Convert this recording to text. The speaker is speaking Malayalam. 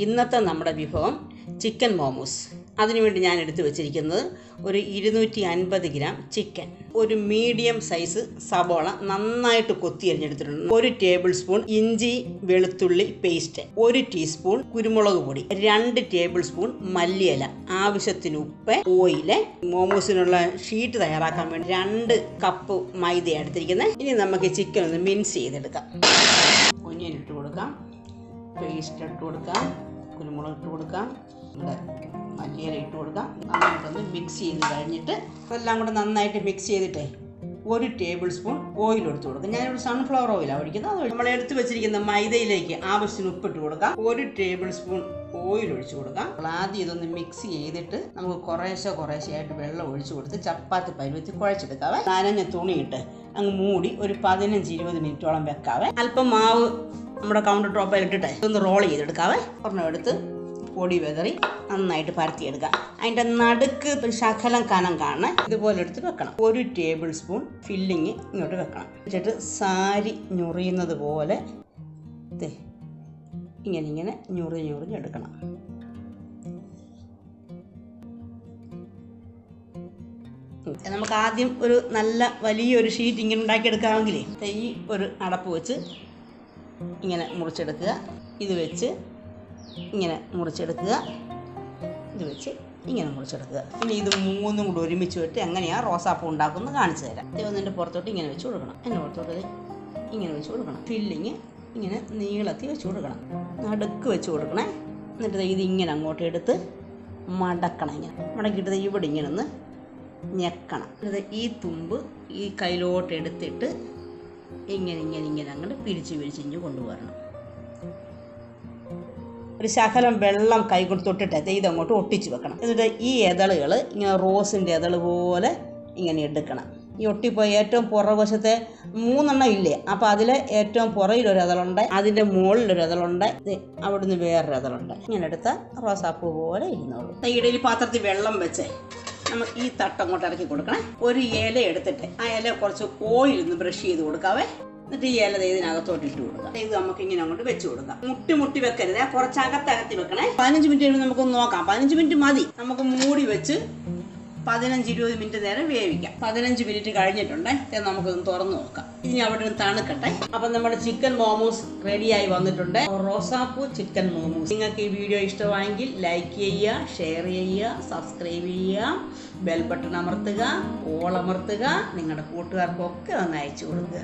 ഇന്നത്തെ നമ്മുടെ വിഭവം ചിക്കൻ മോമോസ്. അതിനുവേണ്ടി ഞാൻ എടുത്തു വെച്ചിരിക്കുന്നത് ഒരു ഇരുന്നൂറ്റി അൻപത് ഗ്രാം ചിക്കൻ. ഒരു മീഡിയം സൈസ് സബോള നന്നായിട്ട് കൊത്തി അരിഞ്ഞെടുത്തിട്ടുണ്ട്. ഒരു ടേബിൾ സ്പൂൺ ഇഞ്ചി വെളുത്തുള്ളി പേസ്റ്റ്. ഒരു ടീസ്പൂൺ കുരുമുളക് പൊടി. രണ്ട് ടേബിൾ സ്പൂൺ മല്ലിയില. ആവശ്യത്തിന് ഉപ്പ് ഓയിൽ. മോമോസിനുള്ള ഷീറ്റ് തയ്യാറാക്കാൻ വേണ്ടി രണ്ട് കപ്പ് മൈദ എടുത്തിരിക്കുന്നത്. ഇനി നമുക്ക് ചിക്കൻ ഒന്ന് മിൻസ് ചെയ്തെടുക്കാം. ഒന്നിനിട്ട് കൊടുക്കാം. പേസ്റ്റ് ഇട്ട് കൊടുക്കാം കുരുമുളക് ഇട്ട് കൊടുക്കാം നമ്മുടെ മല്ലിയില ഇട്ട് കൊടുക്കാം. നന്നായിട്ടൊന്ന് മിക്സ് ചെയ്ത് കഴിഞ്ഞിട്ട് അതെല്ലാം കൂടെ നന്നായിട്ട് മിക്സ് ചെയ്തിട്ടേ ഒരു ടേബിൾ സ്പൂൺ ഓയിൽ എടുത്ത് കൊടുക്കാം. ഞാനൊരു സൺഫ്ലവർ ഓയിലാണ് ഒഴിക്കുന്നത്. അത് നമ്മൾ എടുത്ത് വെച്ചിരിക്കുന്ന മൈദയിലേക്ക് ആവശ്യത്തിന് ഉപ്പിട്ട് കൊടുക്കാം. ഒരു ടേബിൾ സ്പൂൺ ഓയിൽ ഒഴിച്ചു കൊടുക്കാം. ആദ്യം ഇതൊന്ന് മിക്സ് ചെയ്തിട്ട് നമുക്ക് കുറേശ്ശെ കുറേശ്ശെ ആയിട്ട് വെള്ളം ഒഴിച്ചു കൊടുത്ത് ചപ്പാത്തി പരുവത്തി കുഴച്ചെടുക്കാവേ. നനഞ്ഞ തുണിയിട്ട് അങ്ങ് മൂടി ഒരു പതിനഞ്ച് ഇരുപത് മിനിറ്റോളം വെക്കാവേ. അല്പം മാവ് നമ്മുടെ കൗണ്ടർ ടോപ്പിൽ ഇട്ടിട്ട്. ഇതൊന്ന് റോൾ ചെയ്തെടുക്കാവേ. ഒരെണ്ണം എടുത്ത് പൊടി വെതറി നന്നായിട്ട് പരത്തിയെടുക്കുക അതിന്റെ നടുക്ക് ഒരു ശകലം കനം കാണാൻ ഇതുപോലെ എടുത്ത് വെക്കണം. ഒരു ടേബിൾ സ്പൂൺ ഫില്ലിങ് ഇങ്ങോട്ട് വെക്കണം. എന്നിട്ട് സാരി ഞൊറിയുന്നത് പോലെ ഇങ്ങനെ ഇങ്ങനെ ഞൊറി ഞൊറിഞ്ഞെടുക്കണം. നമുക്ക് ആദ്യം ഒരു നല്ല വലിയൊരു ഷീറ്റ് ഇങ്ങനെ ഉണ്ടാക്കിയെടുക്കാമെങ്കിലേ തൈ ഒരു അടപ്പ് വെച്ച് ഇങ്ങനെ മുറിച്ചെടുക്കുക. ഇത് വെച്ച് ഇങ്ങനെ മുറിച്ചെടുക്കുക. ഇത് വെച്ച് ഇങ്ങനെ മുറിച്ചെടുക്കുക. ഇനി ഇത് മൂന്നും കൂടി ഒരുമിച്ച് വെട്ടി എങ്ങനെയാണ് റോസാപ്പൂ ഉണ്ടാക്കുന്നത് കാണിച്ചു തരാം. ഇത് ഒന്നിന്റെ പുറത്തോട്ട് ഇങ്ങനെ വെച്ച് കൊടുക്കണം. എന്റെ പുറത്തോട്ട് ഇങ്ങനെ വെച്ച് കൊടുക്കണം. ഫില്ലിങ് ഇങ്ങനെ നീളത്തി വെച്ച് കൊടുക്കണം. നടുക്ക് വെച്ച് കൊടുക്കണേ. എന്നിട്ട് ഇത് ഇങ്ങനെ അങ്ങോട്ട് എടുത്ത് മടക്കണം ഇങ്ങനെ. മടക്കിയിട്ട് ഇവിടെ ഇങ്ങനെ ഒന്ന് ഞെക്കണം. എന്നിട്ട് ഈ തുമ്പ് ഈ കയ്യിലോട്ട് എടുത്തിട്ട് ഇങ്ങനെ ഇങ്ങനെ ഇങ്ങനെ അങ്ങോട്ട് പിരിച്ച് പിരിച്ചിഞ്ഞ് കൊണ്ടുപോകണം ഒരു ശകലം വെള്ളം കൈ കൊണ്ട് തൊട്ടിട്ട് ദേ ഇതങ്ങോട്ട് ഒട്ടിച്ച് വെക്കണം. എന്നിട്ട് ഈ ഇതളുകൾ ഇങ്ങനെ റോസിന്റെ ഇതൾ പോലെ ഇങ്ങനെ എടുക്കണം. ഈ ഒട്ടിപ്പോയി ഏറ്റവും പുറകുവശത്തെ മൂന്നെണ്ണം ഇല്ലേ? അപ്പോൾ അതിൽ ഏറ്റവും പുറകിൽ ഒരു ഇതളുണ്ട് അതിന്റെ മുകളിൽ ദേ അവിടുന്ന് വേറൊരു അതളുണ്ട് ഇങ്ങനെ എടുത്ത റോസാപ്പൂ പോലെ ഇരുന്നോളൂ. ഇടയിൽ പാത്രത്തിൽ വെള്ളം വെച്ചേ. നമുക്ക് ഈ തട്ട് അങ്ങോട്ട് ഇറക്കി കൊടുക്കണം. ഒരു ഇല എടുത്തിട്ട് ആ ഇല കുറച്ച് ഓയിൽ ഒന്ന് ബ്രഷ് ചെയ്ത് കൊടുക്കാവേ. എന്നിട്ട് ഈ ഇല ഇതിനകത്തോട്ട് ഇട്ട് കൊടുക്കാം. ഇത് നമുക്ക് ഇങ്ങനെ അങ്ങോട്ട് വെച്ച് കൊടുക്കാം. മുട്ടി മുട്ടി വെക്കരുത്. കുറച്ച് അകത്തകത്തി വെക്കണേ. പതിനഞ്ച് മിനിറ്റ് കഴിയുമ്പോൾ നമുക്ക് നോക്കാം. പതിനഞ്ച് മിനിറ്റ് മതി. നമുക്ക് മൂടി വെച്ച് പതിനഞ്ച് ഇരുപത് മിനിറ്റ് നേരം വേവിക്കാം. പതിനഞ്ച് മിനിറ്റ് കഴിഞ്ഞിട്ടുണ്ടേ. നമുക്കൊന്ന് തുറന്ന് നോക്കാം. ഇനി അവിടെ തണുക്കട്ടെ. അപ്പം നമ്മുടെ ചിക്കൻ മോമോസ് റെഡിയായി വന്നിട്ടുണ്ട്. റോസാപ്പൂ ചിക്കൻ മോമോസ്. നിങ്ങൾക്ക് ഈ വീഡിയോ ഇഷ്ടമായെങ്കിൽ ലൈക്ക് ചെയ്യുക ഷെയർ ചെയ്യുക സബ്സ്ക്രൈബ് ചെയ്യുക ബെൽ ബട്ടൺ അമർത്തുക ഓൾ അമർത്തുക നിങ്ങളുടെ കൂട്ടുകാർക്കൊക്കെ ഒന്ന് അയച്ചു കൊടുക്കുക.